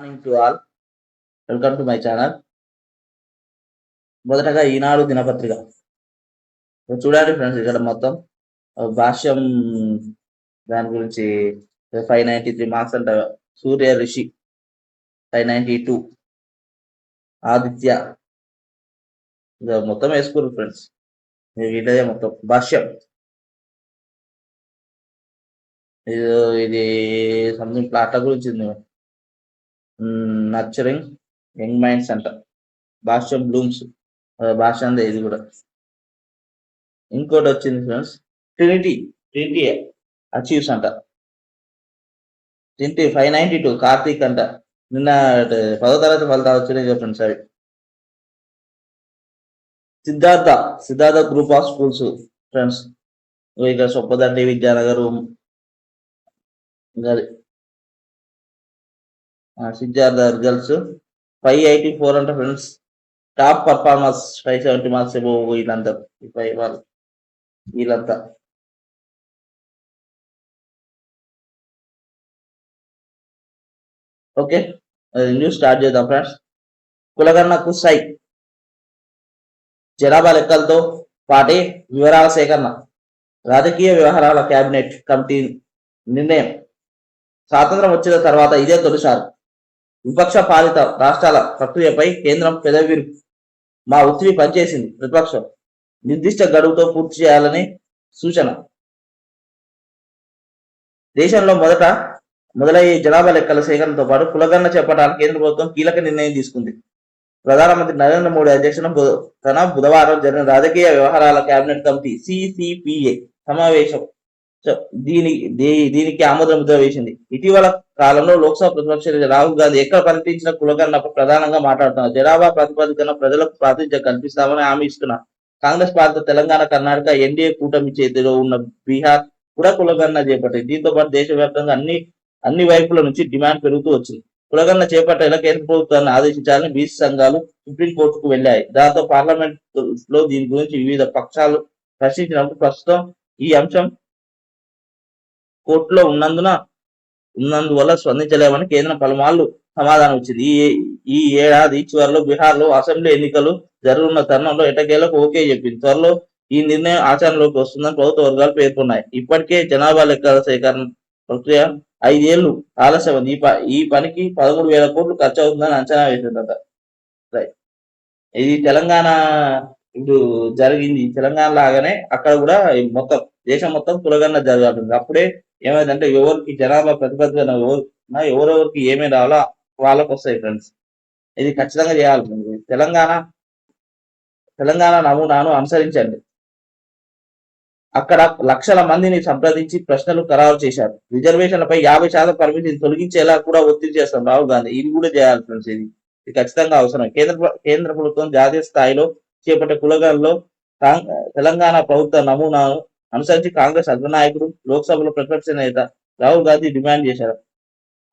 Morning to all welcome to my channel మొదటగా ఈనాడు దినపత్రిక. చూడండి ఫ్రెండ్స్ ఇక్కడ మొత్తం. భాష్యం దాని గురించి ఫైవ్ నైన్టీ త్రీ మార్క్స్ అంట. Surya Rishi five ninety two Aditya మొత్తం వేసుకోరు ఫ్రెండ్స్. వీటదే మొత్తం భాష్యం. ఇది ఇది సంథింగ్ ప్లాట్ల గురించి ఉంది. నర్చరింగ్ యంగ్ మైండ్స్ అంట భాష్యం బ్లూమ్స్ భాష అందే ఇది కూడా. ఇంకోటి వచ్చింది ఫ్రెండ్స్ ట్రినిటీ ట్రినిటీ అచీవ్స్ అంట trinity five ninety two Karthik అంట. నిన్న పదో తరగతి ఫలితాలు వచ్చినాయి ఫ్రెండ్స్ సరే Siddhartha Siddhartha group of schools friends. ఇక్కడ సొప్పదండి విద్యానగర్. ఇంకా అది. Siddhartha girls five eighty four అంటే friends. Top performers five seventy marks ఏమో వీళ్ళంతా. ఈ ఫైవ్ వాళ్ళు. వీళ్ళంతా. ఓకే న్యూస్ స్టార్ట్ చేద్దాం ఫ్రెండ్స్. కులగన్న కుస్సై. జనాభా లెక్కలతో పాటి వివరాల సేకరణ. రాజకీయ వ్యవహారాల కేబినెట్ కమిటీ నిర్ణయం. స్వాతంత్రం వచ్చిన తర్వాత ఇదే తొలిసారి. విపక్ష పాలిత రాష్ట్రాల ప్రక్రియపై కేంద్రం పెదవిరు. మా ఒత్తిడి పనిచేసింది ప్రతిపక్షం. నిర్దిష్ట గడువుతో పూర్తి చేయాలని సూచన. దేశంలో మొదట మొదలయ్యే జనాభా లెక్కల సేకరణతో పాటు కులగణన చెప్పడానికి కేంద్ర ప్రభుత్వం కీలక నిర్ణయం తీసుకుంది. ప్రధానమంత్రి నరేంద్ర మోడీ అధ్యక్షన బు- తన బుధవారం జరిగిన రాజకీయ వ్యవహారాల కేబినెట్ కమిటీ సిసిపిఏ సమావేశం దీని దీ- దీనికి ఆమోద ముద్ర వేసింది. ఇటీవల కాలంలో లోక్సభ ప్రతిపక్ష రాహుల్ గాంధీ ఎక్కడ పర్యటించిన కులకన్నప్పుడు ప్రధానంగా మాట్లాడుతున్నారు. జనాభా ప్రాతిపదికన ప్రజలకు ప్రాతినిధ్యం కల్పిస్తామని హామీ ఇస్తున్నారు Congress party Telangana Karnataka NDA కూటమి చేతిలో ఉన్న బీహార్ కూడా కులగణన చేపట్టింది. దీంతో పాటు దేశవ్యాప్తంగా అన్ని అన్ని వైపుల నుంచి డిమాండ్ పెరుగుతూ వచ్చింది. కులగణన చేపట్టేలా కేంద్ర ప్రభుత్వాన్ని ఆదేశించాలని బీసీ సంఘాలు సుప్రీంకోర్టుకు వెళ్ళాయి. దాంతో పార్లమెంట్లో దీని గురించి వివిధ పక్షాలు ప్రశ్నించినప్పుడు ప్రస్తుతం ఈ అంశం కోర్టులో ఉన్నందున ఉన్నందువల్ల స్పందించలేమని కేంద్రం పలుమార్లు సమాధానం ఇచ్చింది. ఈ ఈ ఏడాది చివరిలో బీహార్లో అసెంబ్లీ ఎన్నికలు జరగనున్న తరుణంలో ఎటకేలకు ఓకే చెప్పింది. త్వరలో ఈ నిర్ణయం ఆచరణలోకి వస్తుందని ప్రభుత్వ వర్గాలు పేర్కొన్నాయి. ఇప్పటికే జనాభా లెక్కల సేకరణ ప్రక్రియ ఐదేళ్ళు ఆలస్యమైంది ఈ ఈ పనికి పదమూడు వేల కోట్లు ఖర్చు అవుతుందని అంచనా వేసిందట. రైట్. ఇది తెలంగాణ ఇప్పుడు జరిగింది. తెలంగాణ లాగానే అక్కడ కూడా మొత్తం దేశం మొత్తం కులగన్న జరుగుతుంది. అప్పుడే ఏమైందంటే ఎవరికి జనాభా ప్రతిపదికన ఎవరు ఎవరెవరికి ఏమేమి రావాలో వాళ్ళకు వస్తాయి ఫ్రెండ్స్ ఇది ఖచ్చితంగా చేయాలి తెలంగాణ తెలంగాణ నమూనాను అనుసరించండి. అక్కడ లక్షల మందిని సంప్రదించి ప్రశ్నలు ఖరారు చేశారు. రిజర్వేషన్లపై యాభై శాతం పరిమితిని తొలగించేలా కూడా ఒత్తిడి చేస్తాం రాహుల్ గాంధీ. ఇది కూడా చేయాలి ఫ్రెండ్స్ ఇది ఇది ఖచ్చితంగా అవసరం. కేంద్ర కేంద్ర ప్రభుత్వం జాతీయ స్థాయిలో చేపట్టే కులగాల్లో తెలంగాణ ప్రభుత్వ నమూనాను అనుసరించి కాంగ్రెస్ అగ్రనాయకుడు లోక్సభలో ప్రతిపక్ష నేత రాహుల్ గాంధీ డిమాండ్ చేశారు.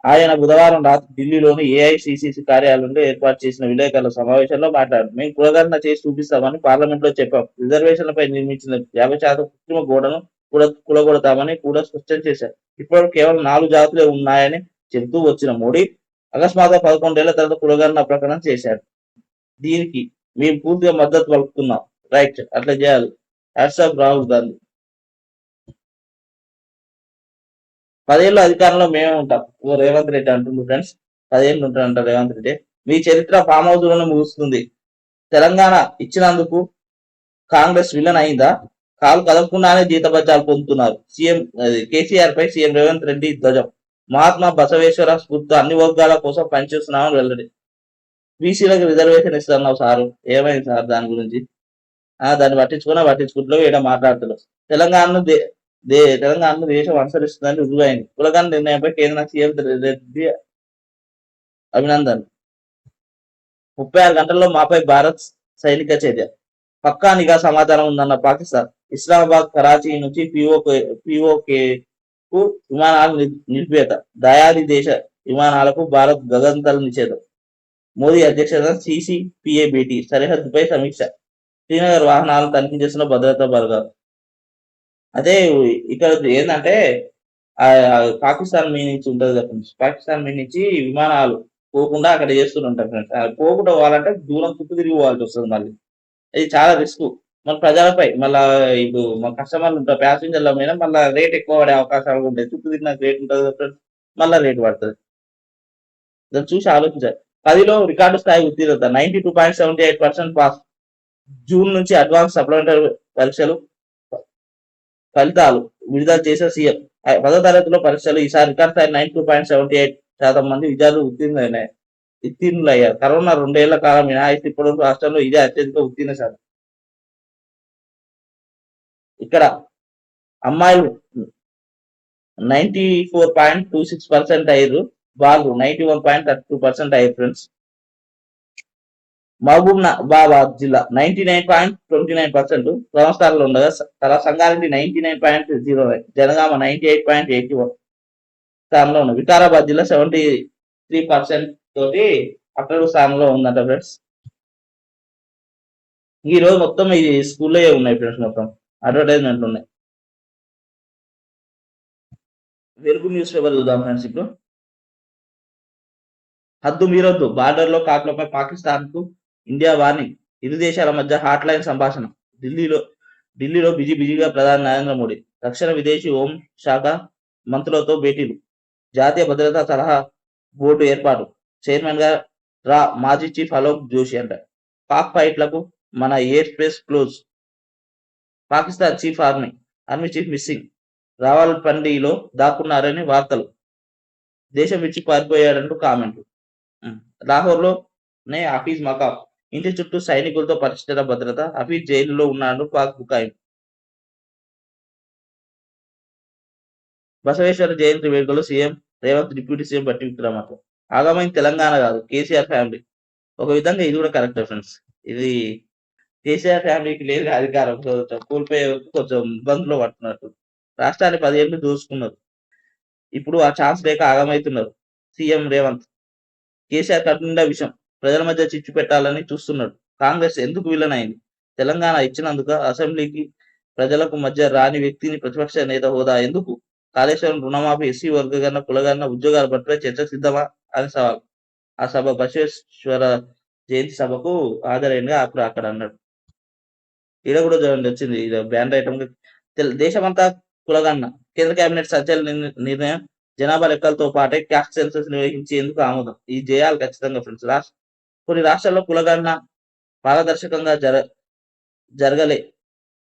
ఆయన బుధవారం రాత్రి ఢిల్లీలోని ఏఐసిసిసి కార్యాలయంలో ఏర్పాటు చేసిన విలేకరుల సమావేశంలో మాట్లాడారు. మేము కులగణన చేసి చూపిస్తామని పార్లమెంట్లో చెప్పాం. రిజర్వేషన్లపై నిర్మించిన యాభై శాతం కృత్రిమ గోడను కూడా కూలగొడతామని కూడా స్పష్టం చేశారు. ఇప్పుడు కేవలం నాలుగు జాతులే ఉన్నాయని చెబుతూ వచ్చిన మోడీ అకస్మాత్తుగా పదకొండేళ్ళ తర్వాత కులగణన ప్రకటన చేశారు. దీనికి మేము పూర్తిగా మద్దతు పలుకుతున్నాం. రైట్ అట్లా చేయాలి. Hats off Rahul Gandhi. పదేళ్ళు అధికారంలో మేమే ఉంటాం. ఓ రేవంత్ రెడ్డి అంటుండ్రు ఫ్రెండ్స్ పదేళ్ళు ఉంటాడంట రేవంత్ రెడ్డి. మీ చరిత్ర ఫామ్ హౌస్లోనే ముగుస్తుంది. తెలంగాణ ఇచ్చినందుకు కాంగ్రెస్ విలన్ అయిందా? కాలు కదపకుండానే జీతభత్యాలు పొందుతున్నారు. సీఎం కేసీఆర్ పై సీఎం రేవంత్ రెడ్డి ధ్వజం. మహాత్మా బసవేశ్వర స్ఫూర్తి అన్ని వర్గాల కోసం పనిచేస్తున్నామని వెల్లడి. బీసీలకు రిజర్వేషన్ ఇస్తున్నావు సారు. ఏమైంది సార్ దాని గురించి? దాన్ని పట్టించుకున్నా పట్టించుకుంటూ ఇక్కడ మాట్లాడుతున్నారు తెలంగాణను దే- తెలంగాణను దేశం అనుసరిస్తుందని రుజువైంది. కులగణ నిర్ణయంపై కేంద్ర సీఎం రెడ్డి అభినందన్ ముప్పై ఆరు గంటల్లో మాపై భారత్ సైనిక చర్య. పక్కా నిఘా సమాచారం ఉందన్న పాకిస్తాన్. ఇస్లామాబాద్ కరాచీ నుంచి పిఓకే పిఓకే కు విమానాలు నిలిపేత దయాది దేశ విమానాలకు భారత్ గగంతలు నిషేధం. మోదీ అధ్యక్షత సిసిపిఏ భేటీ సరిహద్దుపై సమీక్ష. శ్రీనగర్ వాహనాలను తనిఖీ చేస్తున్న భద్రతా బలగాలు. అదే ఇక్కడ ఏంటంటే పాకిస్తాన్ మీ నుంచి ఉంటుంది కదా పాకిస్తాన్ మీ నుంచి విమానాలు పోకుండా అక్కడ చేస్తుంటారు ఫ్రెండ్స్. పోకుండా పోవాలంటే దూరం చుట్టూ తిరిగి పోవాల్సి వస్తుంది మళ్ళీ. ఇది చాలా రిస్క్. మన ప్రజలపై మళ్ళా ఇప్పుడు మా కస్టమర్లు ఉంటారు ప్యాసింజర్ల మీద మళ్ళీ రేట్ ఎక్కువ పడే అవకాశాలు ఉంటాయి. చుట్టూ తిరిగిన రేట్ ఉంటుంది కదా ఫ్రెండ్స్. మళ్ళీ రేట్ పడుతుంది. దాన్ని చూసి ఆలోచించాలి. పదిలో రికార్డు స్థాయి ఉత్తీర్ణత ninety two point seventy eight percent pass June నుంచి అడ్వాన్స్ సప్లిమెంటరీ పరీక్షలు ఫలితాలు విడుదల చేసే సీఎం. పదో తరగతిలో పరీక్షలు ఈసారి రికార్డ్ స్థాయి nine two point seventy eight శాతం మంది విద్యార్థులు ఉత్తీర్ణులైనాయి ఉత్తీర్ణులు అయ్యారు కరోనా రెండేళ్ళ కాలం మినహాయిస్తే ఇప్పుడు రాష్ట్రంలో ఇదే అత్యధిక ఉత్తీర్ణ శాతం. ఇక్కడ అమ్మాయిలు ninety four point two six percent అయ్యారు. Balu ninety one point thirty two percent అయ్యారు ఫ్రెండ్స్. మహబూబ్ బాబాద్ జిల్లా ninety nine point twenty nine percent ప్రథమ ఉండగా తల Sangareddy ninety nine point zero nine Jangaon ninety eight point eighty one స్థానంలో ఉంది. వికారాబాద్ జిల్లా seventy three percent తోటి అట్టడుగు స్థానంలో ఉందంట ఫ్రెండ్స్. ఈ రోజు మొత్తం ఈ స్కూల్లో ఉన్నాయి ఫ్రెండ్స్ మొత్తం. అడ్వర్టైజ్మెంట్లు ఉన్నాయి. వెలుగు న్యూస్ పేపర్ చూద్దాం ఫ్రెండ్స్ ఇప్పుడు. హద్దు మీరొద్దు. బార్డర్లో కాకులపై పాకిస్తాన్కు ఇండియా వార్నింగ్ ఇరు దేశాల మధ్య హాట్ లైన్ సంభాషణ. ఢిల్లీలో ఢిల్లీలో బిజీ బిజీగా ప్రధాని నరేంద్ర మోడీ. రక్షణ విదేశీ హోం శాఖ మంత్రులతో భేటీలు. జాతీయ భద్రతా సలహా బోర్డు ఏర్పాటు. చైర్మన్గా రా మాజీ చీఫ్ అలోక్ జోషి అంట పాక్ ఫైట్లకు మన air space close. Pakistan chief army army chief missing. రావల్పండిలో దాక్కున్నారని వార్తలు. దేశం విడిచి పారిపోయాడంటూ కామెంట్లు లాహోర్లో నే మకాఫ్ ఇంటి చుట్టూ సైనికులతో పరిస్థితుల భద్రత హఫీజ్ జైలులో ఉన్నాడు పాక్ బుకాయి. బసవేశ్వర జయంతి వేడుకలో సీఎం రేవంత్ డిప్యూటీ సీఎం బట్టి విక్రమార్క. ఆగమైన తెలంగాణ కాదు కేసీఆర్ ఫ్యామిలీ. ఒక విధంగా ఇది కూడా కరెక్ట్ ఫ్రెండ్స్. ఇది కేసీఆర్ ఫ్యామిలీకి లేదు అధికారం. కొంచెం కోల్పోయే కొంచెం ఇబ్బందులు పడుతున్నట్టు. రాష్ట్రాన్ని పదిహేను దోసుకున్నారు ఇప్పుడు ఆ ఛాన్స్ లేక ఆగమవుతున్నారు సీఎం రేవంత్. కేసీఆర్ కట్టిండా విషయం ప్రజల మధ్య చిచ్చు పెట్టాలని చూస్తున్నాడు. కాంగ్రెస్ ఎందుకు విలనైంది? తెలంగాణ ఇచ్చినందుకు అసెంబ్లీకి ప్రజలకు మధ్య రాని వ్యక్తిని ప్రతిపక్ష నేత హోదా ఎందుకు? కాళేశ్వరం రుణమాఫీ ఎస్సీ వర్గగన్న కులగన్న ఉద్యోగాల పట్ల చర్చ సిద్ధమా? అని సవాల్. ఆ సభ బసవేశ్వర జయంతి సభకు హాజరైనగా అప్పుడు అక్కడ అన్నాడు. ఈడ కూడా చూడండి వచ్చింది. బ్యాన్ బ్యాండ్ ఐటమ్ దేశమంతా కులగన్న కేంద్ర కేబినెట్ సజ్జల నిర్ణయం జనాభా లెక్కలతో పాటే క్యాస్ట్ సెన్సస్ నిర్వహించేందుకు ఆమోదం. ఈ జయాలు ఖచ్చితంగా ఫ్రెండ్స్ రాష్ట్ర కొన్ని రాష్ట్రాల్లో కులగణన పారదర్శకంగా జర జరగలే.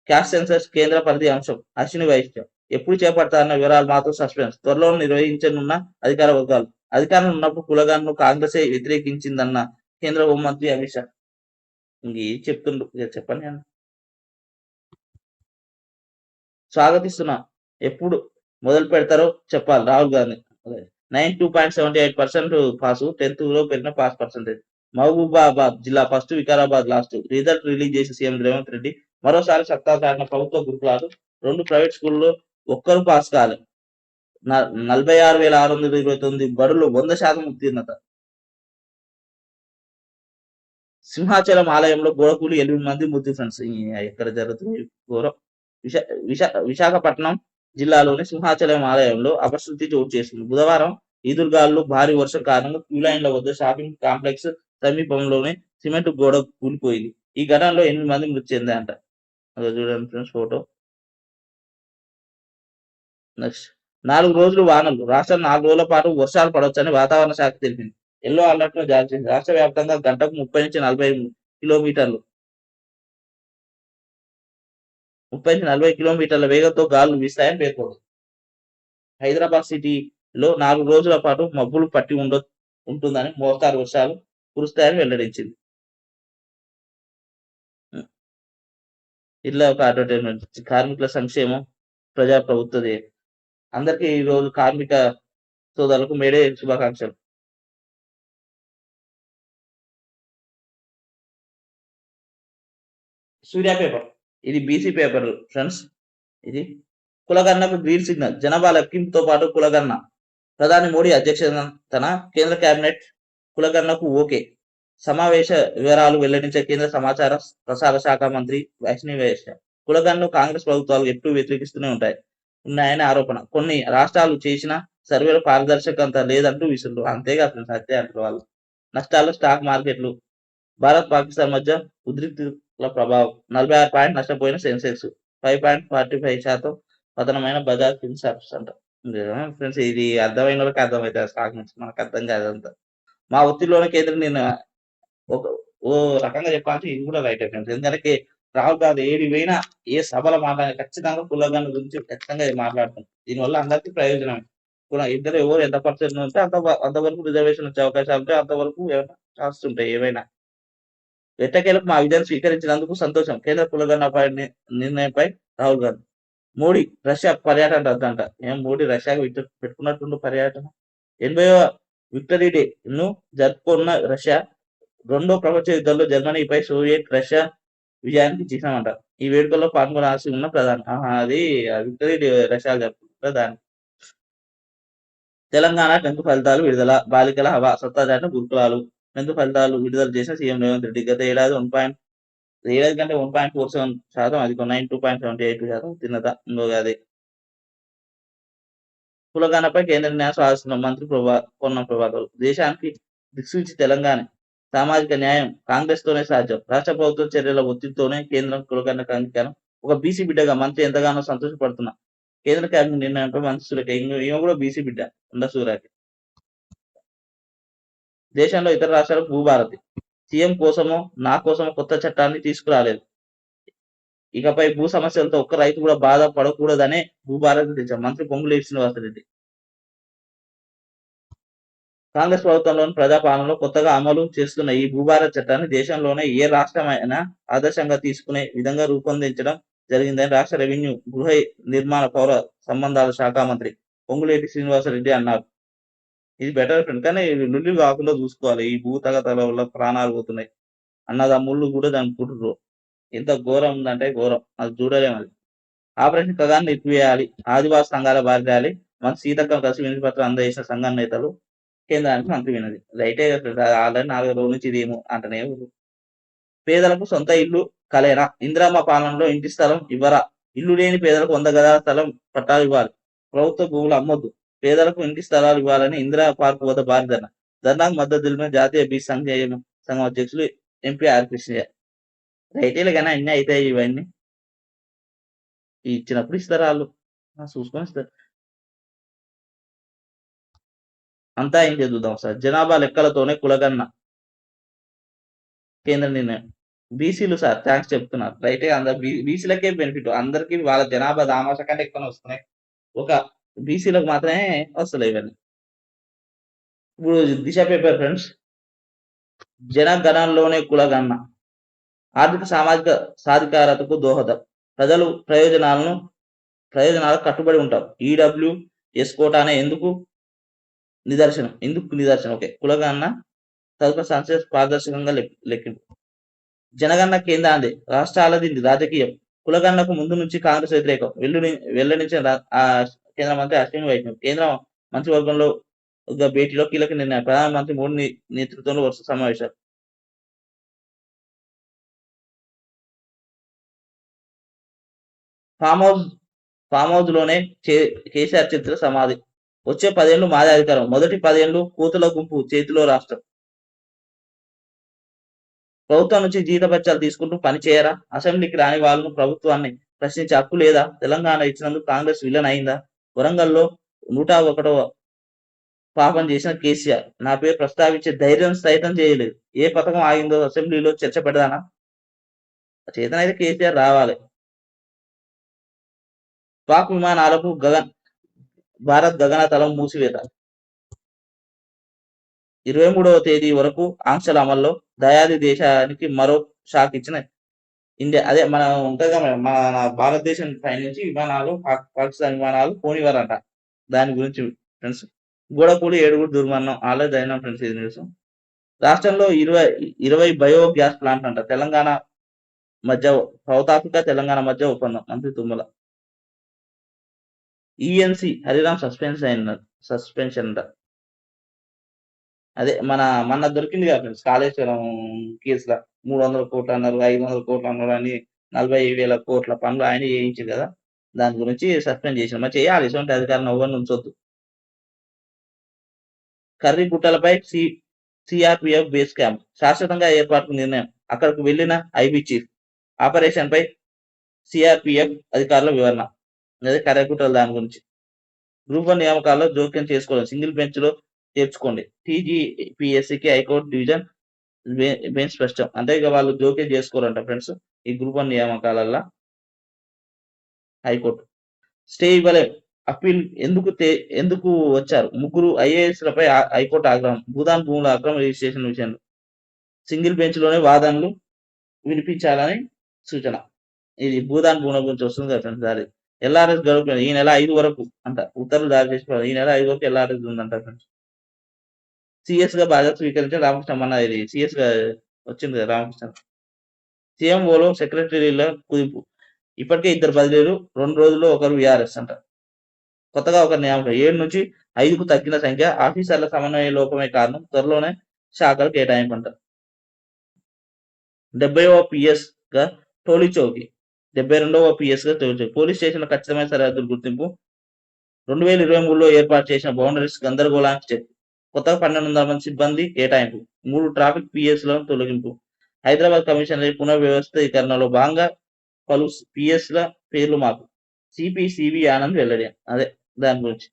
క్యాస్ట్ సెన్సర్స్ కేంద్ర పరిధి అంశం అశ్విని వైశ్యం. ఎప్పుడు చేపడతారన్న వివరాలు మాత్రం సస్పెన్స్. త్వరలో నిర్వహించనున్న అధికార వర్గాలు. అధికారం ఉన్నప్పుడు కులగాన్ను కాంగ్రెసే వ్యతిరేకించిందన్న కేంద్ర హోంమంత్రి అమిత్ షా. ఇంకేం చెప్తుండ్రు? చెప్పండి స్వాగతిస్తున్నా. ఎప్పుడు మొదలు పెడతారో చెప్పాలి. Rahul Gandhi. Nine two point seventy eight percent pass టెన్త్లో పెరిగిన పాస్ పర్సెంటేజ్. మహబూబాబాద్ జిల్లా first Vikarabad last result release చేసి సీఎం రేవంత్ రెడ్డి మరోసారి సత్తా దాటిన ప్రభుత్వ గురుకులాలు రెండు ప్రైవేట్ స్కూల్లో ఒక్కరు పాస్ కాలే. నలభై ఆరు వేల ఆరు వందల ఇరవై తొమ్మిది బడులు వంద శాతం ఉత్తీర్ణత. సింహాచలం ఆలయంలో గోడకూలి ఎనిమిది మంది మృతి ఫ్రెండ్స్ ఎక్కడ జరుగుతుంది? ఘోరం. విశా విశా విశాఖపట్నం జిల్లాలోని సింహాచలం ఆలయంలో అపశృతి చోటు చేసింది బుధవారం ఈదుర్గాల్లో భారీ వర్షం కారణంగా క్యూ లైన్ల వద్ద షాపింగ్ కాంప్లెక్స్ సమీపంలోనే సిమెంట్ గోడ కూలిపోయింది. ఈ ఘటనలో ఎనిమిది మంది మృతి చెందాయంట. చూడండి ఫ్రెండ్స్ ఫోటో. నెక్స్ట్. నాలుగు రోజులు వానలు. రాష్ట్రం నాలుగు రోజుల పాటు వర్షాలు పడవచ్చని వాతావరణ శాఖ తెలిపింది. ఎల్లో అలర్ట్ను జారీ చేసింది. రాష్ట్ర వ్యాప్తంగా గంటకు ముప్పై నుంచి నలభై కిలోమీటర్లు. ముప్పై నుంచి నలభై కిలోమీటర్ల వేగంతో గాలులు వీస్తాయని పేర్కొంది. హైదరాబాద్ సిటీలో నాలుగు రోజుల పాటు మబ్బులు పట్టి ఉండ ఉంటుందని మోస్తారు వర్షాలు. కురుస్తాయని వెల్లడించింది. ఇలా ఒక అడ్వర్టైజ్మెంట్ కార్మికుల సంక్షేమం ప్రజా ప్రభుత్వదే అందరికీ ఈ రోజు కార్మిక సోదరులకు మేడే శుభాకాంక్షలు. సూర్య పేపర్. ఇది బీసీ పేపర్ ఫ్రెండ్స్. ఇది కులగన్నకు గ్రీన్ సిగ్నల్. జనాభా లెక్కింపుతో పాటు కులగన్న ప్రధాని మోడీ అధ్యక్షతన తన కేంద్ర కేబినెట్ కులగన్నకు ఓకే. సమావేశ వివరాలు వెల్లడించే కేంద్ర సమాచార ప్రసార శాఖ మంత్రి వైష్ణవి వేష. కులగన్ను కాంగ్రెస్ ప్రభుత్వాలు ఎప్పుడూ వ్యతిరేకిస్తూనే ఉంటాయి. ఉన్నాయని ఆరోపణ. కొన్ని రాష్ట్రాలు చేసిన సర్వేలో పారదర్శకంత లేదంటూ విసురు అంతేగా సత్య వాళ్ళు. నష్టాలు స్టాక్ మార్కెట్లు. భారత్ పాకిస్తాన్ మధ్య ఉద్రిక్తుల ప్రభావం. నలభై ఆరు పాయింట్ నష్టపోయిన Sensex. Five point forty five శాతం పతనమైన బజాజ్ ఫిన్సాప్స్ అంట. ఫ్రెండ్స్ ఇది అర్థమైన వాళ్ళకి అర్థమవుతుంది స్టాక్ నుంచి మనకు అర్థం కాదంతా మా ఒత్తిడిలోనే కేంద్రం నేను ఒక ఓ రకంగా చెప్పాలంటే ఇది కూడా రైట్ ఫ్రెండ్స్. ఎందుకంటే రాహుల్ గాంధీ ఏడు పోయినా ఏ సభలో మాట్లాడిన ఖచ్చితంగా కులగన్న గురించి ఖచ్చితంగా మాట్లాడుతుంది దీనివల్ల అందరికీ ప్రయోజనం. కూడా ఇద్దరు ఎవరు ఎంత పర్సెంట్ ఉంటే అంత అంతవరకు రిజర్వేషన్ వచ్చే అవకాశాలు ఉంటే అంతవరకు ఏమైనా ఛాన్స్ ఉంటాయి ఏవైనా ఎట్టకేలకు మా విధానం స్వీకరించినందుకు సంతోషం. కేంద్ర కులగన్న నిర్ణయంపై రాహుల్ గాంధీ మోడీ రష్యా పర్యటన రద్దంట. ఏం మోడీ రష్యాకు పెట్టుకున్నట్టుండు పర్యటన? ఎనభై విక్టరీ డే ను జరుపుకున్న రష్యా రెండో ప్రపంచ యుద్ధంలో జర్మనీపై సోవియట్ రష్యా విజయానికి చేసామంట ఈ వేడుకల్లో పాల్గొనాల్సి ఉన్న ప్రధాన. అది విక్టరీ డే రష్యా జరుపుకుంటారు దాని తెలంగాణ టెన్త్ ఫలితాలు విడుదల. బాలికల హవా సత్తా గురుకులాలు. టెన్త్ ఫలితాలు విడుదల చేసిన సీఎం రేవంత్ రెడ్డి గత ఏడాది వన్ పాయింట్ ఏడాది కంటే వన్ పాయింట్ ఫోర్ సెవెన్ శాతం అది nine two point seventy eight శాతం తిన్నత ఇంకో అది కులగానపై కేంద్ర న్యాయ సాధిస్తున్న మంత్రి ప్రభా పొన్నం ప్రభాకర్ దేశానికి దిక్సూచి తెలంగాణ సామాజిక న్యాయం కాంగ్రెస్ తోనే సాధ్యం. రాష్ట్ర ప్రభుత్వం చర్యల ఒత్తిడితోనే కేంద్రం కులగన్న అంగీకారం ఒక బీసీ బిడ్డగా మంత్రి ఎంతగానో సంతోషపడుతున్నా కేంద్ర కేబినెట్ నిర్ణయంపై మంత్రి సురేఖ ఈమె కూడా బీసీ బిడ్డ ఉండ సూర్యకి. దేశంలో ఇతర రాష్ట్రాలు భూభారతి. సీఎం కోసమో నా కోసమో కొత్త చట్టాన్ని తీసుకురాలేదు. ఇకపై భూ సమస్యలతో ఒక్క రైతు కూడా బాధపడకూడదనే భూభారతి తెచ్చారు. మంత్రి పొంగులేటి శ్రీనివాసరెడ్డి. కాంగ్రెస్ ప్రభుత్వంలోని ప్రజాపాలనలో కొత్తగా అమలు చేస్తున్న ఈ భూభారత్ చట్టాన్ని దేశంలోనే ఏ రాష్ట్రమైనా ఆదర్శంగా తీసుకునే విధంగా రూపొందించడం జరిగిందని రాష్ట్ర రెవెన్యూ గృహ నిర్మాణ పౌర సంబంధాల శాఖ మంత్రి పొంగులేటి శ్రీనివాసరెడ్డి అన్నారు. ఇది బెటర్ ఫ్రెండ్ కానీ లుల్లి కాకుండా చూసుకోవాలి. ఈ భూ తగతల వల్ల ప్రాణాలు పోతున్నాయి. అన్నదమ్ముళ్ళు కూడా దాన్ని పుట్టురు ఎంత ఘోరం ఉందంటే ఘోరం. అది చూడలేము అది. ఆపరేషన్ కగాన్ని నిలిపివేయాలి. ఆదివాసీ సంఘాల బాధ్యాలి మన సీతక్క కలిసి వినతి పత్రం అందజేసిన సంఘ నేతలు కేంద్రానికి మంత్రి వినది. రైటే ఆల్రెడీ నాలుగు రోజుల నుంచి ఇదేమో అంటనే పేదలకు సొంత ఇల్లు కలేనా? ఇందిరామ పాలనలో ఇంటి స్థలం ఇవ్వరా? ఇల్లు లేని పేదలకు వంద గదాల స్థలం పట్టాలు ఇవ్వాలి. ప్రభుత్వ భూములు అమ్మొద్దు. పేదలకు ఇంటి స్థలాలు ఇవ్వాలని ఇందిరా పార్క్ వద్ద భారీ ధర్నా. ధర్నాకు మద్దతు తెలిపిన జాతీయ బీ సంఘ సంఘం అధ్యక్షులు ఎంపీ ఆర్ కృష్ణయ్య. రైతేలు కానీ అన్ని అవుతాయి ఇవన్నీ. ఇచ్చినప్పుడు ఇస్తారు వాళ్ళు. చూసుకొని ఇస్తారు. అంతా ఏం చదువుదాం సార్ జనాభా లెక్కలతోనే కులగన్న. కేంద్ర నిర్ణయం. బీసీలు సార్ థ్యాంక్స్ చెప్తున్నారు. రైట్ అందరు బీసీలకే బెనిఫిట్. అందరికి వాళ్ళ జనాభా దామాష కంటే ఎక్కువ వస్తున్నాయి. ఒక బీసీలకు మాత్రమే వస్తలే ఇవన్నీ. ఇప్పుడు దిశ పేపర్ ఫ్రెండ్స్. జనగణంలోనే కులగన్న. ఆర్థిక సామాజిక సాధికారతకు దోహదం. ప్రజలు ప్రయోజనాలను ప్రయోజనాలకు కట్టుబడి ఉంటారు. ఈడబ్ల్యూ ఎస్ అనే ఎందుకు నిదర్శనం? ఎందుకు నిదర్శనం? ఓకే. కులగన్న తదుపరి సంస్థ పారదర్శకంగా లెక్కింపు. జనగణన కేంద్రాంది రాష్ట్రాలది రాజకీయం. కులగన్నకు ముందు నుంచి కాంగ్రెస్ వ్యతిరేకం. వెల్లు వెల్లడించిన కేంద్ర మంత్రి అశ్విని వైష్ణవ్. కేంద్ర మంత్రివర్గంలో భేటీలో కీలక నిర్ణయం. ప్రధానమంత్రి మోడీ నేతృత్వంలో వరుస సమావేశాలు. ఫామ్ హౌస్ ఫామ్ హౌస్లోనే కేసీఆర్ చిత్ర సమాధి. వచ్చే పదేళ్ళు మాదే అధికారం. మొదటి పదేళ్ళు కూతుల గుంపు చేతిలో రాష్ట్రం. ప్రభుత్వం నుంచి జీతపత్యాలు తీసుకుంటూ పనిచేయరా అసెంబ్లీకి రాని వాళ్ళను ప్రభుత్వాన్ని ప్రశ్నించే హక్కు లేదా? తెలంగాణ ఇచ్చినందుకు కాంగ్రెస్ విలన్ అయిందా? వరంగల్లో నూట ఒకటవ పాపం చేసిన కేసీఆర్. నా పేరు ప్రస్తావించే ధైర్యం సైతం చేయలేదు. ఏ పథకం ఆగిందో అసెంబ్లీలో చర్చ పెడదానా? చేతనైతే కేసీఆర్ రావాలి. పాక్ విమానాలకు గగన్ భారత్ గగనతలం మూసివేత. ఇరవై మూడవ తేదీ వరకు ఆంక్షల అమల్లో దయాది దేశానికి మరో షాక్ ఇచ్చిన ఇండియా. అదే మన ఉంటుంది మన భారతదేశం పై నుంచి విమానాలు పాకిస్తాన్ విమానాలు పోనివారంట దాని గురించి ఫ్రెండ్స్ గూడపూడి ఏడుగురు దుర్మరణం ఆల్రెడీ అయినా ఫ్రెండ్స్ ఇది న్యూస్ రాష్ట్రంలో ఇరవై ఇరవై బయో గ్యాస్ ప్లాంట్ అంట. తెలంగాణ మధ్య సౌత్ ఆఫ్రికా తెలంగాణ మధ్య ఒప్పందం. మంత్రి తుమ్మల. ఈఎన్సి హరిరామ్ సస్పెన్స్ అయిన సస్పెన్షన్ అదే మన మన దొరికింది కదా ఫ్రెండ్స్ కాళేశ్వరం కేసులో. మూడు వందల కోట్లు అన్నారు ఐదు వందల కోట్లు అన్నారు అని నలభై వేల కోట్ల పనులు ఆయన చేయించారు కదా. దాని గురించి సస్పెండ్ చేసిన మరి చేయాలి ఇటువంటి అధికారులు ఎవరిని ఉంచొద్దు. కర్రీ గుట్టలపై సి సిఆర్పిఎఫ్ బేస్ క్యాంప్. శాశ్వతంగా ఏర్పాటుకు నిర్ణయం. అక్కడకు వెళ్ళిన ఐబీ చీఫ్. ఆపరేషన్ పై సిఆర్పిఎఫ్ అధికారుల వివరణ. అదే కర్రగుట్టల దాని గురించి. గ్రూప్ వన్ నియామకాల్లో జోక్యం చేసుకోవడం సింగిల్ బెంచ్లో చేర్చుకోండి. టీజీపీఎస్సీకి హైకోర్టు డివిజన్ బెంచ్ స్పష్టం. అంటే ఇక వాళ్ళు జోక్యం చేసుకోరంట ఫ్రెండ్స్ ఈ group one నియామకాలల్లో. High court. Stay ఇవ్వలేం. అప్పీల్ ఎందుకు ఎందుకు వచ్చారు? ముగ్గురు ఐఏఎస్ లపై హైకోర్టు ఆగ్రహం. భూదాన్ భూముల అక్రమ రిజిస్ట్రేషన్ విషయంలో. సింగిల్ బెంచ్లోనే వాదనలు వినిపించాలని సూచన. ఇది భూదాన్ భూముల గురించి వస్తుంది కదా ఫ్రెండ్స్ దారి. ఎల్ఆర్ఎస్ గడుపు ఈ నెల ఐదు వరకు అంట. ఉత్తర్వులు జారీ చేసి ఈ నెల ఐదు వరకు ఎల్ఆర్ఎస్ ఉందంట ఫ్రెండ్స్. సిఎస్గా బాధ్యత స్వీకరించిన రామకృష్ణ మన ఇది సిఎస్గా వచ్చింది కదా రామకృష్ణ. సీఎంఓలో సెక్రటరీల కుదింపు. ఇప్పటికే ఇద్దరు బదిలీలు రెండు రోజుల్లో ఒకరు విఆర్ఎస్ అంట. కొత్తగా ఒక నియామకం. ఏడు నుంచి ఐదుకు తగ్గిన సంఖ్య ఆఫీసర్ల సమన్వయ లోపమే కారణం. త్వరలోనే శాఖలు కేటాయింపు అంట డెబ్బైవ పిఎస్గా టోలీ చౌకి. డెబ్బై రెండవ పిఎస్గా టోలీ పోలీస్ స్టేషన్ల ఖచ్చితమైన సరిహద్దుల గుర్తింపు. రెండు వేల ఇరవై మూడులో ఏర్పాటు చేసిన బౌండరీస్ గందరగోళానికి చెక్ కొత్తగా పన్నెండు వందల మంది సిబ్బంది కేటాయింపు. మూడు ట్రాఫిక్ పిఎస్లను తొలగింపు. హైదరాబాద్ కమిషనర్ పునర్వ్యవస్థీకరణలో భాగంగా పలు పిఎస్ ల పేర్లు మాకు సిపి సివి ఆనంద్ వెల్లడి. అదే దాని గురించి.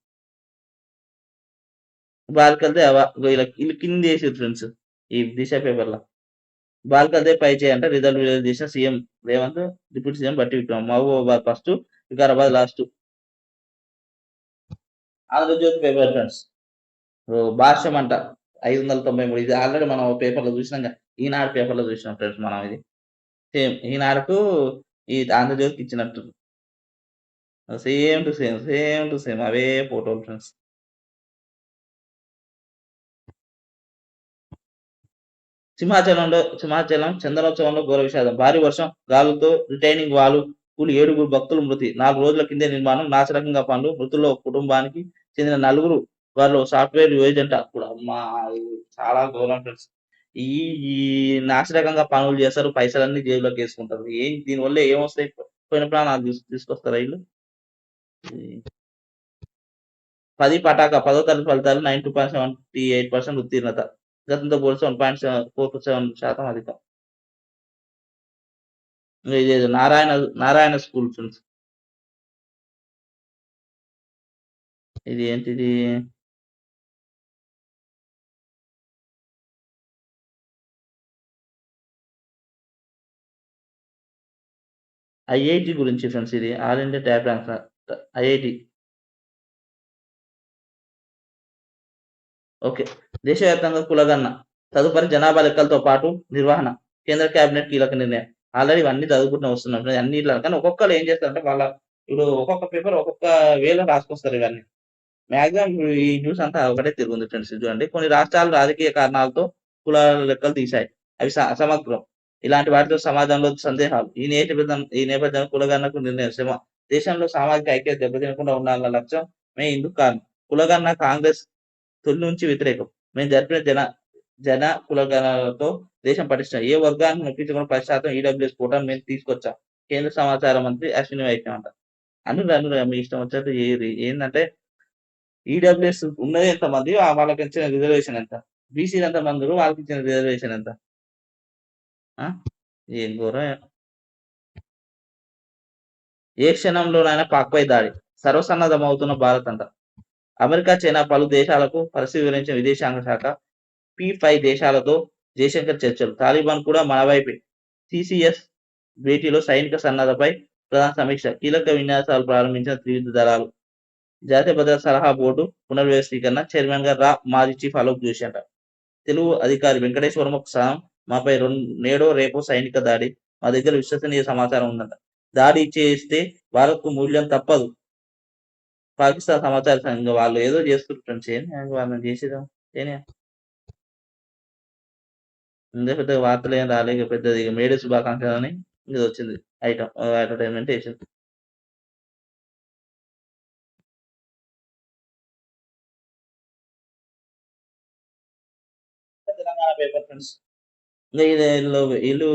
బాలికలదే అవా వీళ్ళ కింద వేసి ఫ్రెండ్స్. ఈ దిశ పేపర్లో. బాలికలదే పై చేయంట రిజల్ట్ రిలీజ్ చేసిన CM Revanth deputy CM Bhatti Vikram. Mahabubabad first Vikarabad last Andhrajyothy paper friends Bhashyam అంట. ఐదు వందల తొంభై మూడు. ఇది ఆల్రెడీ మనం పేపర్లో చూసినాం ఈనాడు పేపర్లో చూసినాం ఫ్రెండ్స్ మనం ఇది. సేమ్ ఈనాడుకు ఈ ఆంధ్రజ్యోతికి ఇచ్చినట్టు. Same to same same to same అవే ఫోటోలు ఫ్రెండ్స్ సింహాచలంలో సింహాచలం చందనోత్సవంలో ఘోర విషాదం. భారీ వర్షం గాలులతో రిటైనింగ్ వాలు కూలి ఏడుగురు భక్తులు మృతి. నాలుగు రోజుల కిందే నిర్మాణం నాశరకంగా పనులు మృతుల్లో కుటుంబానికి చెందిన నలుగురు వారిలో సాఫ్ట్వేర్ ఏజెంట్ కూడా అమ్మా చాలా ఘోరం ఫ్రెండ్స్. ఈ ఈ నాశరకంగా పనులు చేస్తారు పైసలన్నీ జేబులోకి వేసుకుంటారు. ఏం దీనివల్ల ఏమొస్తాయి? పోయిన ప్రాణాలు తీసు రైలు వీళ్ళు? పది పటాక పదో తరగతి ఫలితాలు nine two point seventy eight percent ఉత్తీర్ణత. గతంతో పోలిస్తే one point seven four seven శాతం అధికం. ఇది నారాయణ నారాయణ స్కూల్ ఫ్రెండ్స్. ఇది ఏంటిది? ఐఐటి గురించి ఫ్రెండ్స్ ఇది. All India top IIT. Okay. దేశవ్యాప్తంగా కులగన్న తదుపరి జనాభా లెక్కలతో పాటు నిర్వహణ కేంద్ర కేబినెట్ కీలక నిర్ణయం. ఆల్రెడీ ఇవన్నీ చదువుకుంటూ వస్తున్నాం అన్ని కానీ ఒక్కొక్కరు ఏం చేస్తారంటే వాళ్ళ ఇప్పుడు ఒక్కొక్క పేపర్ ఒక్కొక్క వేలో రాసుకొస్తారు ఇవన్నీ. మాక్సిమం ఈ న్యూస్ అంతా ఒకటే తిరుగుంది ఫ్రెండ్స్. చూడండి. కొన్ని రాష్ట్రాలు రాజకీయ కారణాలతో కులాల లెక్కలు తీశాయి. అవి అసమగ్రం ఇలాంటి వాటితో సమాజంలో సందేహాలు. ఈ నేపథ్యం ఈ నేపథ్యం కులగన్నకు నిర్ణయం. శ్రమ. దేశంలో సామాజిక ఐక్యత దెబ్బతినకుండా ఉండాలన్న లక్ష్యం మే ఇందుకు కారణం. కులగన్న కాంగ్రెస్ తొలి నుంచి వ్యతిరేకం. మేము జరిపిన జన జన కులగణాలతో దేశం పటిష్టం. ఏ వర్గాన్ని నొప్పించకుండా పది శాతం ఈడబ్ల్యూఎస్ కూడా మేము తీసుకొచ్చాం. కేంద్ర సమాచార మంత్రి అశ్విని వైష్ణవ్ అంట అను అను మీ ఇష్టం వచ్చేది ఏది? ఏంటంటే ఈడబ్ల్యూఎస్ ఉన్నది ఎంత మంది ఆ వాళ్ళకి ఇచ్చిన రిజర్వేషన్ ఎంత? బీసీలు ఎంత మంది వాళ్ళకి ఇచ్చిన రిజర్వేషన్ ఎంత? ఆ? ఏం ఘోరం? ఏ క్షణంలోనైనా పాక్పై దాడి. సర్వసన్నద్ధమవుతున్న భారత్ అంట. అమెరికా చైనా పలు దేశాలకు పరిస్థితి వివరించిన విదేశాంగ శాఖ పి ఫైవ్ దేశాలతో జయశంకర్ చర్చలు. తాలిబాన్ కూడా మన వైపే. సిసిఎస్ భేటీలో సైనిక సన్నద్ధపై ప్రధాన సమీక్ష. కీలక విన్యాసాలు ప్రారంభించిన త్రివిధ దళాలు. జాతీయ భద్రతా సలహా బోర్డు పునర్వ్యవస్థీకరణ చైర్మన్గా రా మాజీ చీఫ్ అలోక్ జోషి అంట తెలుగు అధికారి వెంకటేశ్వరం స్థానం మాపై రెండు నేడో రేపో సైనిక దాడి. మా దగ్గర విశ్వసనీయ సమాచారం ఉందంట. దాడి చేస్తే భారత్కు మూల్యం తప్పదు. పాకిస్తాన్ సమాచార సంఘం వాళ్ళు ఏదో చేస్తుంటారు చేయని వాళ్ళని చేసేదాం చేయని ఇంకా పెద్ద వార్తలు ఏం రాలేక పెద్దది ఇక మేడే శుభాకాంక్షలు అని ఇది వచ్చింది. ఐటమ్ అడ్వర్టైజ్మెంట్ వేసింది తెలంగాణ పేపర్ ఫ్రెండ్స్ ఇంకా ఇది వీళ్ళు వీళ్ళు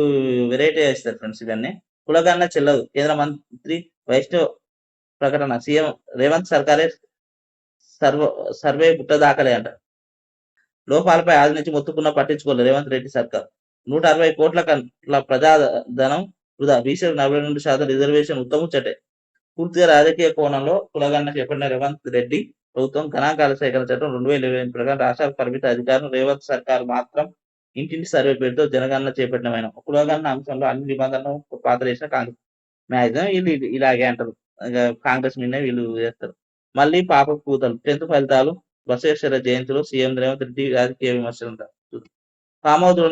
వెరైటీ వేస్తారు ఫ్రెండ్స్ ఇవన్నీ. కులగన్న చెల్లదు. కేంద్ర మంత్రి వైష్ణవ్ ప్రకటన. సీఎం రేవంత్ సర్కారే సర్వ సర్వే గుట్ట దాఖలే అంట. లోపాలపై ఆది నుంచి మొత్తుకున్న పట్టించుకోలేదు రేవంత్ రెడ్డి సర్కార్. నూట అరవై కోట్ల కట్ల ప్రజాధనం వృధా. బీసీలకు నలభై రెండు శాతం రిజర్వేషన్ ఉత్తమ ఉత్తముచ్చటే పూర్తిగా రాజకీయ కోణంలో కులగన్న చేపట్టిన రేవంత్ రెడ్డి ప్రభుత్వం గణాంకాల సేకరణ చట్టం రెండు వేల ఇరవై ప్రకారం రాష్ట్ర పరిమిత అధికారం రేవంత్ సర్కార్ మాత్రం ఇంటింటి సర్వే పేరుతో జనగణన చేపట్టినమైన కులగన్న అంశంలో అన్ని నిబంధనలు పాత్ర చేసిన కాంగ్రెస్. మ్యాక్సిమం వీళ్ళు ఇలాగే అంటారు. కాంగ్రెస్ మీదనే వీళ్ళు చేస్తారు. మళ్ళీ పాప కూతలు టెన్త్ ఫలితాలు బసవేశ్వర జయంతిలో సీఎం రేవంత్ రెడ్డి రాజకీయ విమర్శలు ఉంటారు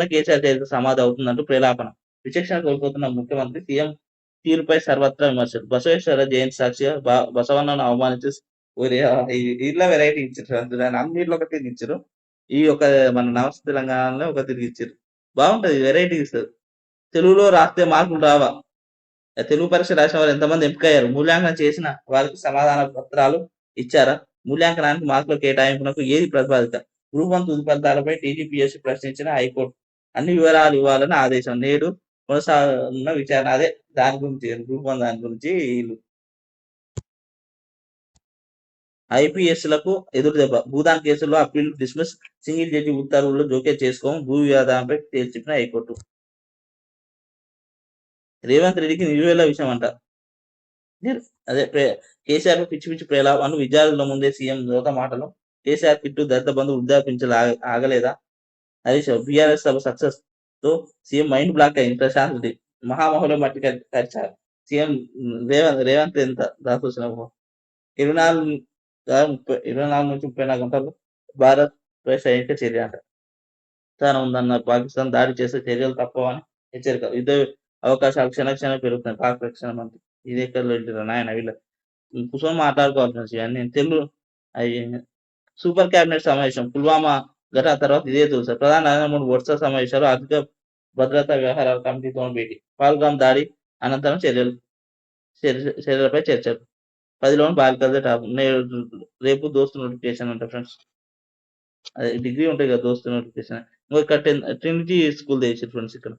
కేసీఆర్ చరిత్ర సమాధి అవుతుందంటూ ప్రేలాపన. విచక్షణ కోల్పోతున్న ముఖ్యమంత్రి సీఎం తీరుపై సర్వత్రా విమర్శలు. బసవేశ్వర జయంతి సాక్షిగా బ- బసవన్నను అవమానించి ఇట్లా వెరైటీ ఇచ్చారు. అన్నిట్లో ఒక తిరిగి ఇచ్చారు. ఈ ఒక మన నమస్తే తెలంగాణలో ఒక తిరిగి ఇచ్చారు. బాగుంటది వెరైటీ ఇస్తారు. తెలుగులో రాస్తే మార్కులు రావా? తెలుగు పరీక్ష రాసిన వాళ్ళు ఎంతమంది ఎంపికయ్యారు మూల్యాంకనం చేసిన వారికి సమాధాన పత్రాలు ఇచ్చారా? మూల్యాంకనానికి మార్కుల కేటాయింపునకు ఏది ప్రతిపాదిత? గ్రూప్ వన్ తుది ఫలితాలపై టీజీపీఎస్సీ ప్రశ్నించిన హైకోర్టు అన్ని వివరాలు ఇవ్వాలని ఆదేశం. నేడు కొనసాగుతున్న విచారణ. అదే దాని గురించి గ్రూప్ వన్ దాని గురించి వీళ్ళు. ఐపీఎస్లకు ఎదురు దెబ్బ. భూదాన్ కేసులో అప్పీల్ డిస్మిస్ సింగిల్ జడ్జి ఉత్తర్వులు జోక్యం చేసుకోవడం భూ వివాదంపై తేల్చిపిన హైకోర్టు. రేవంత్ రెడ్డికి నిలువేల విషయం అంట అదే కేసీఆర్ పిచ్చి పిచ్చి ప్రేలాపనలు విద్యార్థుల ముందే సీఎం యువత మాటలు. కేసీఆర్ కిట్టు దళిత బంధు వృద్ధాపించలే ఆగలేదా? హరీష్ బీఆర్ఎస్ సభ సక్సెస్తో సీఎం మైండ్ బ్లాక్ అయింది ప్రశాంత్ రెడ్డి. మహామహులో మట్టి కరిచారు. సీఎం రేవంత్ రేవంత్ ఎంత దాసోసిన ఇరవై నాలుగు ముప్పై ఇరవై నాలుగు నుంచి ముప్పై నాలుగు గంటలు భారత్ పై సైనిక చర్య అంట. తాను ఉందన్న పాకిస్తాన్ దాడి చేసే చర్యలు తప్పవని హెచ్చరిక యుద్ధ అవకాశాలు క్షణక్షణం పెరుగుతున్నాయి. పాక్ రక్షణ ఇది ఎక్కడ వెళ్ళారు నాయన వీళ్ళ కూర్చొని మాట్లాడుకోవాల్సిన విషయం. నేను తెలుగు సూపర్ క్యాబినెట్ సమావేశం. పుల్వామా ఘటన తర్వాత ఇదే తెలుసు ప్రధాని నరేంద్ర మోడీ వరుస సమావేశాలు అధిక భద్రతా వ్యవహారాల కమిటీతో భేటీ. పాల్గామ్ దాడి అనంతరం చర్యలు చర్యలపై చర్చలు. పదిలోని బాలికలదే టాప్. రేపు దోస్తు నోటిఫికేషన్ అంట ఫ్రెండ్స్. అదే డిగ్రీ ఉంటాయి కదా దోస్తు నోటిఫికేషన్. ఇంకో ఇక్కడ ట్రినిటీ స్కూల్ తెచ్చారు ఫ్రెండ్స్ ఇక్కడ.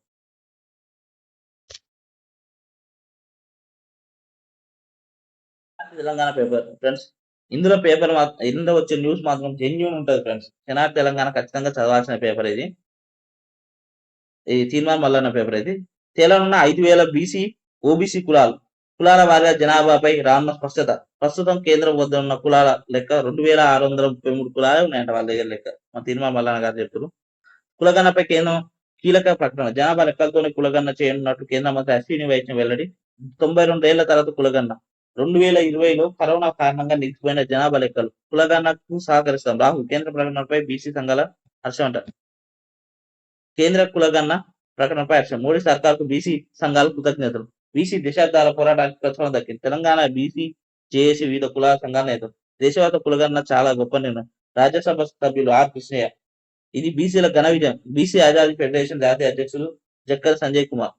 తెలంగాణ పేపర్. ఫ్రెండ్స్ ఇందులో పేపర్ ఇందులో వచ్చే న్యూస్ మాత్రం జెన్యున్ ఉంటుంది ఫ్రెండ్స్. తెనాలి తెలంగాణ ఖచ్చితంగా చదవాల్సిన పేపర్ ఇది. ఈ తీర్మాన్ మల్లన్న పేపర్ ఇది. తెలంగాణ ఐదు వేల బీసీ ఓబీసీ కులాలు. కులాల వారిగా జనాభాపై రానున్న స్పష్టత. ప్రస్తుతం కేంద్రం వద్ద ఉన్న కులాల లెక్క రెండు వేల ఆరు వందల ముప్పై మూడు కులాలు ఉన్నాయంట వాళ్ళ దగ్గర లెక్క. మా తీర్మానం మల్లన్న గారు చెప్తారు కులగన్నపై కేంద్రం కీలక ప్రకటన. జనాభా లెక్కలతోనే కులగన్న చేయనున్నట్టు కేంద్ర మంత్రి అశ్విని వైద్యం వెల్లడి. తొంభై రెండు ఏళ్ళ తర్వాత కులగన్న రెండు వేల ఇరవైలో కరోనా కారణంగా నిలిచిపోయిన జనాభా లెక్కలు. కులగన్నకు సహకరిస్తాం. రాహుల్ కేంద్ర ప్రకటనపై బీసీ సంఘాల హర్షం అంటారు. కేంద్ర కులగన్న ప్రకటనపై హర్షం. మోడీ సర్కార్కు బీసీ సంఘాల కృతజ్ఞతలు. బీసీ దశాబ్దాల పోరాటానికి ప్రచారం దక్కింది. తెలంగాణ బీసీ జేఏసీ వివిధ కులాల సంఘాల నేతలు. దేశవాత కులగన్న చాలా గొప్ప నిర్ణయం. రాజ్యసభ సభ్యులు ఆర్ కృష్ణయ్య. ఇది బీసీల ఘన విజయం. బీసీ ఆజాదీ ఫెడరేషన్ జాతీయ అధ్యక్షులు జక్కర్ సంజయ్ కుమార్.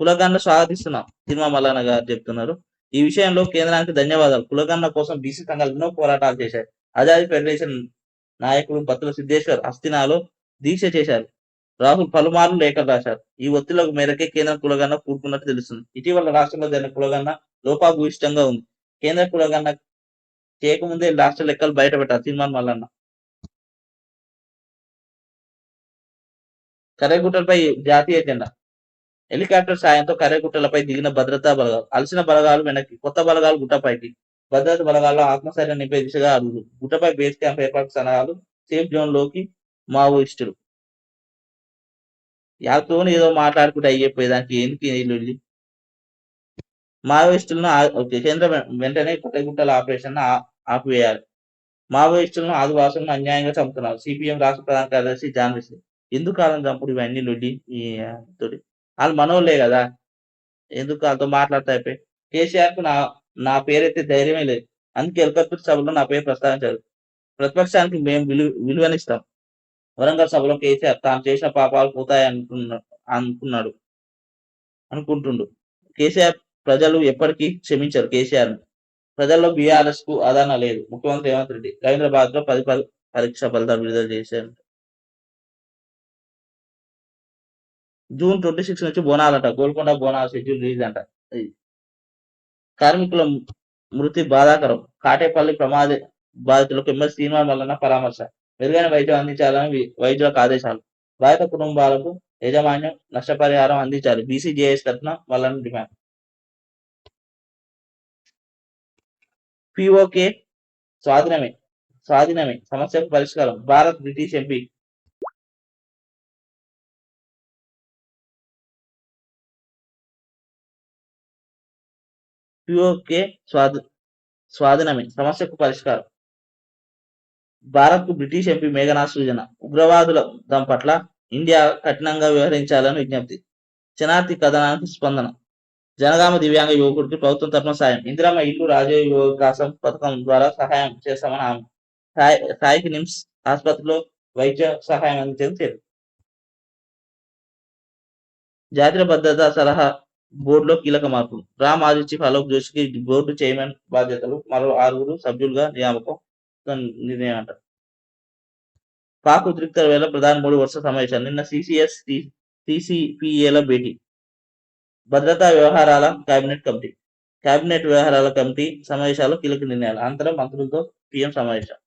కులగన్న స్వాగతిస్తున్నాం. తిరుమల మల్లన్న గారు చెప్తున్నారు. ఈ విషయంలో కేంద్రానికి ధన్యవాదాలు. కులగన్న కోసం బీసీ సంఘాలు ఎన్నో పోరాటాలు చేశాయి. ఆజాదీ ఫెడరేషన్ నాయకులు బత్తుల సిద్ధేశ్వర్ అస్థినాలో దీక్ష చేశారు. రాహుల్ పలుమార్లు లేఖలు రాశారు. ఈ ఒత్తిళ్ళకు మేరకే కేంద్ర కులగన్న కూడుకున్నట్టు తెలుస్తుంది. ఇటీవల రాష్ట్రంలో జరిగిన కులగన్న లోపాభూయిష్టంగా ఉంది. కేంద్ర కులగన్న చేయకముందే రాష్ట్ర లెక్కలు బయటపెట్టారు తీర్మానం మల్లన్న. కర్రెగుట్టలపై జాతీయ జెండా హెలికాప్టర్ సాయంతో కర్రగుట్టలపై దిగిన భద్రతా బలగాలు అలసిన బలగాలు వెనక్కి కొత్త బలగాలు గుట్టపైకి భద్రత బలగాల్లో ఆత్మస్థైర్యం నింపే దిశగా అడుగులు గుట్టపై బేస్ క్యాంప్ ఏర్పాటు సలహాలు సేఫ్ జోన్లోకి మావోయిస్టులు. యాతోని ఏదో మాట్లాడుకుంటే అయ్యేపోయేదానికి ఎందుకు వెళ్ళి మావోయిస్టులను ఆ- కేంద్రం వెంటనే కొట్టగుట్టల ఆపరేషన్ ఆపివేయాలి. మావోయిస్టులను ఆదివాసులను అన్యాయంగా చంపుతున్నారు. సిపిఎం రాష్ట్ర ప్రధాన కార్యదర్శి జాన్ ఎందుకు కాలం చంపుడు ఇవన్నీ లొల్లి ఈ తోటి? వాళ్ళు మనోళ్ళే కదా. ఎందుకు వాళ్ళతో మాట్లాడతా అయిపోయి? కేసీఆర్కు నా నా పేరైతే ధైర్యమే లేదు. అందుకే ఎల్కత్పూర్ సభలో నా పేరు ప్రస్తావించారు. ప్రతిపక్షానికి మేము విలువ విలువనిస్తాం. వరంగల్ సభలో కేసీఆర్ తాను చేసిన పాపాలు పోతాయి అనుకున్నా అనుకున్నాడు. అనుకుంటుండు. కేసీఆర్ ప్రజలు ఎప్పటికీ క్షమించరు కేసీఆర్ ప్రజల్లో బీఆర్ఎస్కు ఆదరణ లేదు. ముఖ్యమంత్రి రేవంత్ రెడ్డి రవీంద్రబాద్లో పది పది పరీక్ష ఫలితాలు విడుదల చేశారు. జూన్ ట్వంటీ సిక్స్ నుంచి బోనాలంట. గోల్కొండ బోనాల షెడ్యూల్ రిలీజ్ అంట. కార్మికుల మృతి బాధాకరం. కాటేపల్లి ప్రమాద బాధితులకు ఎంఎస్ శ్రీనివాస్ వలన పరామర్శ. మెరుగైన వైద్యం అందించాలని వైద్యులకు ఆదేశాలు. బాధిత కుటుంబాలకు యాజమాన్యం నష్టపరిహారం అందించాలి. బీసీజేఎస్ తరఫున వాళ్ళని డిమాండ్. పిఓకే స్వాధీనమే. స్వాధీనమే. సమస్యకు పరిష్కారం. భారత్ బ్రిటిష్ ఎంపీ పిఓకే స్వాధీ స్వాధీనమే. సమస్యకు పరిష్కారం. భారత్కు బ్రిటిష్ ఎంపీ మేఘనా సూచన ఉగ్రవాదుల దం పట్ల ఇండియా కఠినంగా వ్యవహరించాలని విజ్ఞప్తి. శనార్థి కథనానికి స్పందన. జనగామ దివ్యాంగ యువకుడికి ప్రభుత్వం తరఫున సాయం. ఇందిరమ్మ ఇల్లు రాజీవ్ యువ వికాసం పథకం ద్వారా సహాయం చేస్తామని ఆమె. సాయికి నిమ్స్ ఆసుపత్రిలో వైద్య సహాయం అందించేందుకు చేరు. జాతీయ భద్రతా సలహా బోర్డులో కీలక మార్పులు రామ్ మాజీ చీఫ్ అలోక్ జోషికి బోర్డు చైర్మన్ బాధ్యతలు మరో ఆరుగురు సభ్యులుగా నియామకం నిర్ణయం అంట పాక్ ఉద్రిక్త వేళ ప్రధాని మూడు వరుస సమావేశాలు. నిన్న సిసిఎస్ సిసిపిఏల భేటీ. భద్రతా వ్యవహారాల కేబినెట్ కమిటీ. కేబినెట్ వ్యవహారాల కమిటీ సమావేశాలు కీలక నిర్ణయాలు. అనంతరం మంత్రులతో పీఎం సమావేశం.